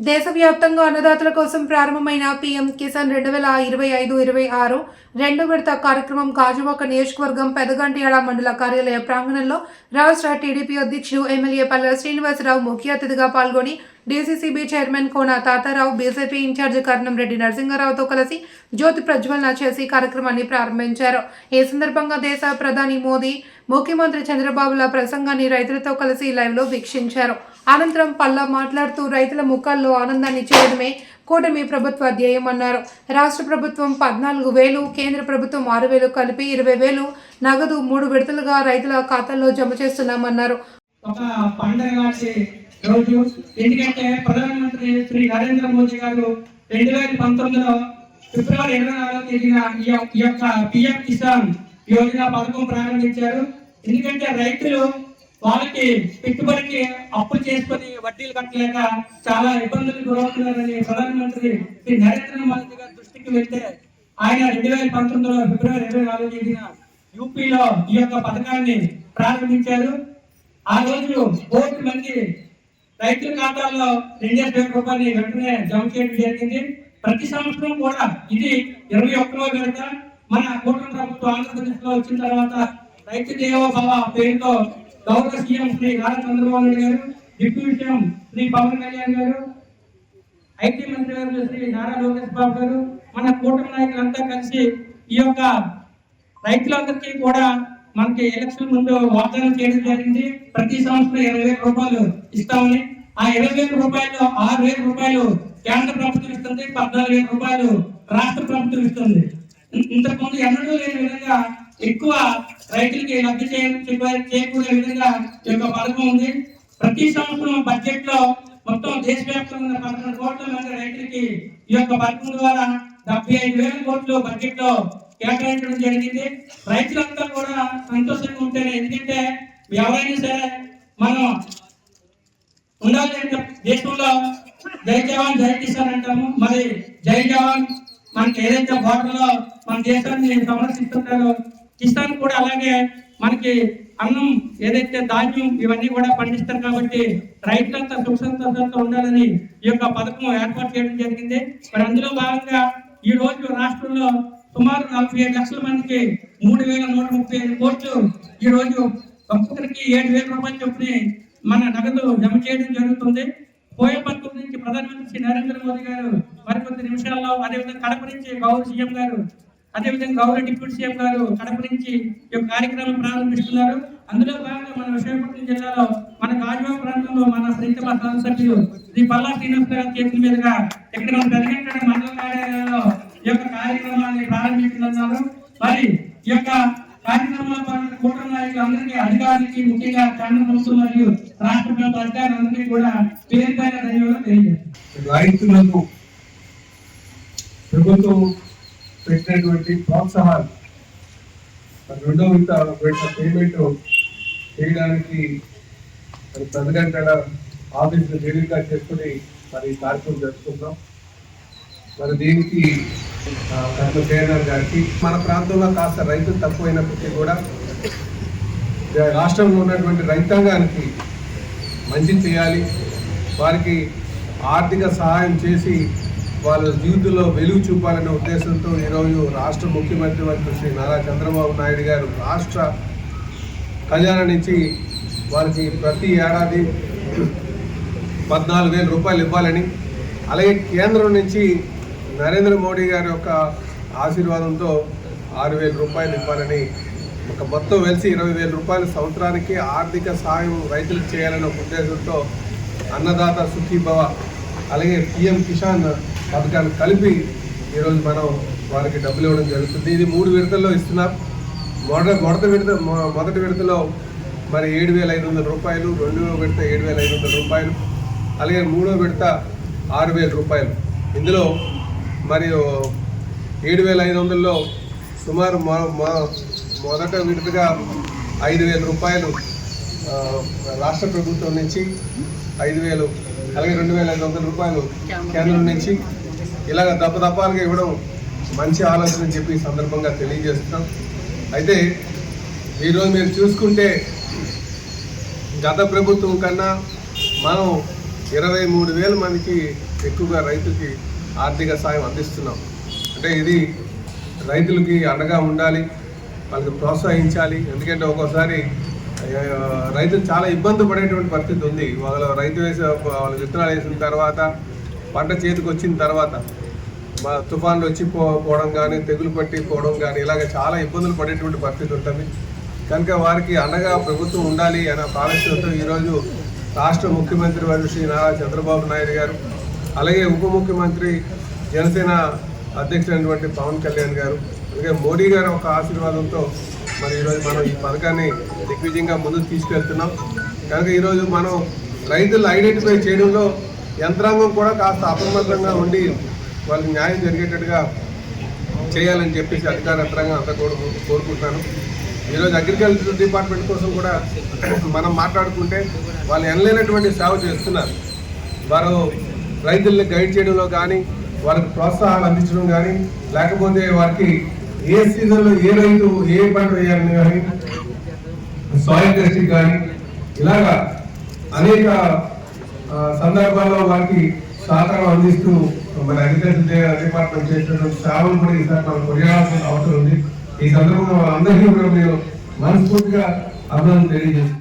దేశవ్యాప్తంగా అన్నదాతల కోసం ప్రారంభమైన పీఎం కిసాన్ రెండు వేల ఇరవై ఐదు ఇరవై ఆరు రెండో విడత కార్యక్రమం కాజువాక నియోజకవర్గం పెదగంటియాడ మండల కార్యాలయ ప్రాంగణంలో రాష్ట్ర టీడీపీ అధ్యక్షుడు ఎమ్మెల్యే పల్లె శ్రీనివాసరావు ముఖ్య అతిథిగా పాల్గొని DCCB chairman Kona Tatarao BJP in-charge Karnam Reddy నరసింహారావుతో కలిసి జ్యోతి ప్రజ్వలన చేసి కార్యక్రమాన్ని ప్రారంభించారు. ఈ సందర్భంగా దేశ ప్రధాని మోదీ ముఖ్యమంత్రి చంద్రబాబుల ప్రసంగాన్ని రైతులతో కలిసి లైవ్లో వీక్షించారు. అనంతరం పల్లా మాట్లాడుతూ రైతుల ముఖాల్లో ఆనందాన్ని చేయడమే కూటమి ప్రభుత్వ ధ్యేయం అన్నారు రాష్ట్ర ప్రభుత్వం పద్నాలుగు వేలు కేంద్ర ప్రభుత్వం ఆరు వేలు కలిపి ఇరవై వేలు నగదు మూడు విడతలుగా రైతుల ఖాతాల్లో జమ చేస్తున్నామన్నారు. ఎందుకంటే ప్రధానమంత్రి శ్రీ నరేంద్ర మోదీ గారు రెండు వేల పంతొమ్మిదిలో ఫిబ్రవరి ఇరవై నాలుగో తేదీన ఈ యొక్క పిఎం కిసాన్ యోజన పథకం ప్రారంభించారు. ఎందుకంటే రైతులు వాళ్ళకి పెట్టుబడికి అప్పు చేసుకొని వడ్డీలు కట్టలేక చాలా ఇబ్బందులు గురవుతున్నారని ప్రధానమంత్రి శ్రీ నరేంద్ర మోదీ గారి దృష్టికి వెళ్తే ఆయన రెండు వేల పంతొమ్మిదిలో ఫిబ్రవరి ఇరవై నాలుగు తేదీన యూపీలో ఈ యొక్క పథకాన్ని ప్రారంభించారు. ఆ రోజు కోటి మంది రైతుల ఖాతాల్లో రెండు వేల రూపాయలు వెంటనే జమ చేయడం జరిగింది. ప్రతి సంవత్సరం కూడా ఇది ఇరవై ఒక్కలో విడత. మన కూటమి ప్రభుత్వం ఆంధ్రప్రదేశ్లో వచ్చిన తర్వాత రైతు దేవోభవ పేరుతో గౌరవ CM Shri Nara Chandrababu Naidu garu deputy CM Shri Pawan Kalyan garu IT మంత్రి గారు శ్రీ నారా లోకేష్ బాబు గారు మన కూటమి నాయకులంతా కలిసి ఈ యొక్క రైతులందరికీ కూడా మనకి ఎలక్షన్ ముందు వాగ్దానం చేయడం జరిగింది. ప్రతి సంవత్సరం ఇరవై వేల రూపాయలు ఇస్తామని. ఆ ఇరవై వేల రూపాయలు ఆరు వేల రూపాయలు కేంద్ర ప్రభుత్వం ఇస్తుంది పద్నాలుగు వేల రూపాయలు రాష్ట్ర ప్రభుత్వం ఇస్తుంది. ఇంతకుముందు ఎన్నడూ లేని విధంగా ఎక్కువ రైతులకి లబ్ధి చేకూరే- విధంగా ఈ యొక్క పథకం ఉంది. ప్రతి సంవత్సరం బడ్జెట్లో మొత్తం దేశవ్యాప్తంగా ఉన్న పదకొండు కోట్ల మంది రైతులకి ఈ యొక్క పథకం ద్వారా డెబ్బై ఐదు వేల కోట్లు బడ్జెట్లో కేటాయించడం జరిగింది. రైతులంతా కూడా సంతోషంగా ఉంటారు ఎందుకంటే ఎవరైనా సరే మనం ఉండాలి అంటే దేశంలో జై జవాన్ జై కిసాన్ అంటాము. మరి జై జవాన్ మనకి ఏదైతే border మన దేశాన్ని సంరక్షిస్తుంటారో కిసాన్ కూడా అలాగే మనకి అన్నం ఏదైతే ధాన్యం ఇవన్నీ కూడా పండిస్తారు కాబట్టి రైతులంతా సుఖ సంతోషంతో ఉండాలని ఈ యొక్క పథకం ఏర్పాటు చేయడం జరిగింది. మరి అందులో భాగంగా ఈ రోజు రాష్ట్రంలో సుమారు నలభై ఏడు లక్షల మందికి మూడు వేల నూట ముప్పై ఐదు కోట్లు ఈ రోజు ఒక్కొక్కరికి ఏడు వేల రూపాయలు చొప్పున మన నగదు జమ చేయడం జరుగుతుంది. కోయంబత్తూరు నుంచి ప్రధానమంత్రి శ్రీ నరేంద్ర మోదీ గారు మరికొద్ది నిమిషాల్లో అదేవిధంగా కడప నుంచి గౌరవ సీఎం గారు అదేవిధంగా గౌరవ డిప్యూటీ సీఎం గారు కడప నుంచి ఈ యొక్క కార్యక్రమం ప్రారంభిస్తున్నారు. అందులో భాగంగా మన విశాఖపట్నం జిల్లాలో మన కాజువా ప్రాంతంలో మన ప్రీతమ సభ్యులు శ్రీ పల్లా శ్రీనివాస గారి చేతుల మీదుగా ఇక్కడ మన పెద్దగంట మండల కార్యాలయంలో ఈ యొక్క కార్యక్రమాన్ని ప్రారంభిస్తున్నారు మరి ఈ యొక్క కార్యక్రమంలో పాల్గొన్న కూటమి నాయకులు అందరికీ అధికారులకి ముఖ్యంగా కేంద్ర ప్రభుత్వం మరియు రాష్ట్ర ప్రభుత్వ అధికారులందరికీ కూడా పేరు పైన ధన్యవాదాలు తెలియజేస్తారు రైతులకు ప్రభుత్వం పెట్టినటువంటి ప్రోత్సాహాలు. మరి రెండో వింత పెట్టిన పేమెంట్ చేయడానికి మరి ప్రజగంటల ఆఫీసులో వేదికగా చేసుకుని మరి కార్యక్రమం జరుపుకుంటాం మరి దీనికి ఆ, కేరళ గారికి మన ప్రాంతంలో కాస్త రైతులు తక్కువైనప్పటికీ కూడా రాష్ట్రంలో ఉన్నటువంటి రైతాంగానికి మంచి చేయాలి. వారికి ఆర్థిక సహాయం చేసి వాళ్ళ జీవితంలో వెలుగు చూపాలనే ఉద్దేశంతో ఈరోజు రాష్ట్ర ముఖ్యమంత్రి వర్గ శ్రీ నారా చంద్రబాబు నాయుడు గారు రాష్ట్ర ఖజానా నుంచి వారికి ప్రతి ఏడాది పద్నాలుగు వేల రూపాయలు ఇవ్వాలని అలాగే కేంద్రం నుంచి నరేంద్ర మోడీ గారి యొక్క ఆశీర్వాదంతో ఆరు వేల రూపాయలు ఇవ్వాలని ఒక మొత్తం వెలిసి ఇరవై వేల రూపాయలు సంవత్సరానికి ఆర్థిక సాయం రైతులకు చేయాలనే ఉద్దేశంతో అన్నదాత సుఖీభవ అలాగే పిఎం కిసాన్ పథకాలు కలిపి ఈరోజు మనం వారికి డబ్బులు ఇవ్వడం జరుగుతుంది. ఇది మూడు విడతల్లో ఇస్తున్నాం. మొదట మొదటి విడత మొదటి విడతలో మరి ఏడు వేల ఐదు వందల రూపాయలు రెండవ విడత ఏడు వేల ఐదు వందల రూపాయలు అలాగే మూడో విడత ఆరు వేల రూపాయలు. ఇందులో మరి ఏడు వేల ఐదు వందల్లో సుమారు మొదట విడతగా ఐదు వేల రూపాయలు రాష్ట్ర ప్రభుత్వం నుంచి ఐదు వేలు అలాగే రెండు వేల ఐదు వందల రూపాయలు కేంద్రం నుంచి ఇలాగ దప్పదప్పాలుగా ఇవ్వడం మంచి ఆలోచన అని చెప్పి సందర్భంగా తెలియజేస్తున్నాం. అయితే ఈరోజు మీరు చూసుకుంటే గత ప్రభుత్వం కన్నా మనం ఇరవై మూడు వేల మందికి ఎక్కువగా రైతుకి ఆర్థిక సాయం అందిస్తున్నాం. అంటే ఇది రైతులకి అండగా ఉండాలి వాళ్ళకి ప్రోత్సహించాలి. ఎందుకంటే ఒక్కోసారి రైతులు చాలా ఇబ్బంది పడేటువంటి పరిస్థితి ఉంది. వాళ్ళ రైతు వేసే వాళ్ళు విత్తనాలు వేసిన తర్వాత పంట చేతికి వచ్చిన తర్వాత మా తుఫాన్లు వచ్చి పోవడం కానీ తెగులు పట్టి పోవడం కానీ ఇలాగ చాలా ఇబ్బందులు పడేటువంటి పరిస్థితి ఉంటుంది. కనుక వారికి అండగా ప్రభుత్వం ఉండాలి అనే ఆలోచనతో ఈరోజు రాష్ట్ర ముఖ్యమంత్రి వారు శ్రీ నారా చంద్రబాబు నాయుడు గారు అలాగే ఉప ముఖ్యమంత్రి జనసేన అధ్యక్షుడైనటువంటి పవన్ కళ్యాణ్ గారు అలాగే మోడీ గారి ఒక ఆశీర్వాదంతో మరి ఈరోజు మనం ఈ పథకాన్ని దిగ్విజయంగా ముందుకు తీసుకెళ్తున్నాం. కనుక ఈరోజు మనం రైతులు ఐడెంటిఫై చేయడంలో యంత్రాంగం కూడా కాస్త అప్రమత్తంగా ఉండి వాళ్ళకి న్యాయం జరిగేటట్టుగా చేయాలని చెప్పేసి అధికార యంత్రాంగం అంతా కూడా కోరుకుంటున్నాను. ఈరోజు అగ్రికల్చర్ డిపార్ట్మెంట్ కోసం కూడా మనం మాట్లాడుకుంటే వాళ్ళు ఎనలేనటువంటి సేవ చేస్తున్నారు. వారు రైతుల్ని గైడ్ చేయడంలో కానీ వాళ్ళకి ప్రోత్సాహాలు అందించడం కానీ లేకపోతే వారికి ఏ సీజన్లో ఏ రైతు ఏ పంట వేయాలని కానీ సాయిల్ టెస్టింగ్ కానీ ఇలాగా అనేక సందర్భాల్లో వారికి సహకారం అందిస్తూ మన అగ్రికల్చర్ డిపార్ట్మెంట్ చేసినటువంటి సేవలు కూడా ఈసారి మనం కొనియాడాల్సిన అవసరం ఉంది. ఈ సందర్భంగా వాళ్ళందరికీ కూడా నేను మనస్ఫూర్తిగా అభినందన తెలియజేస్తున్నాను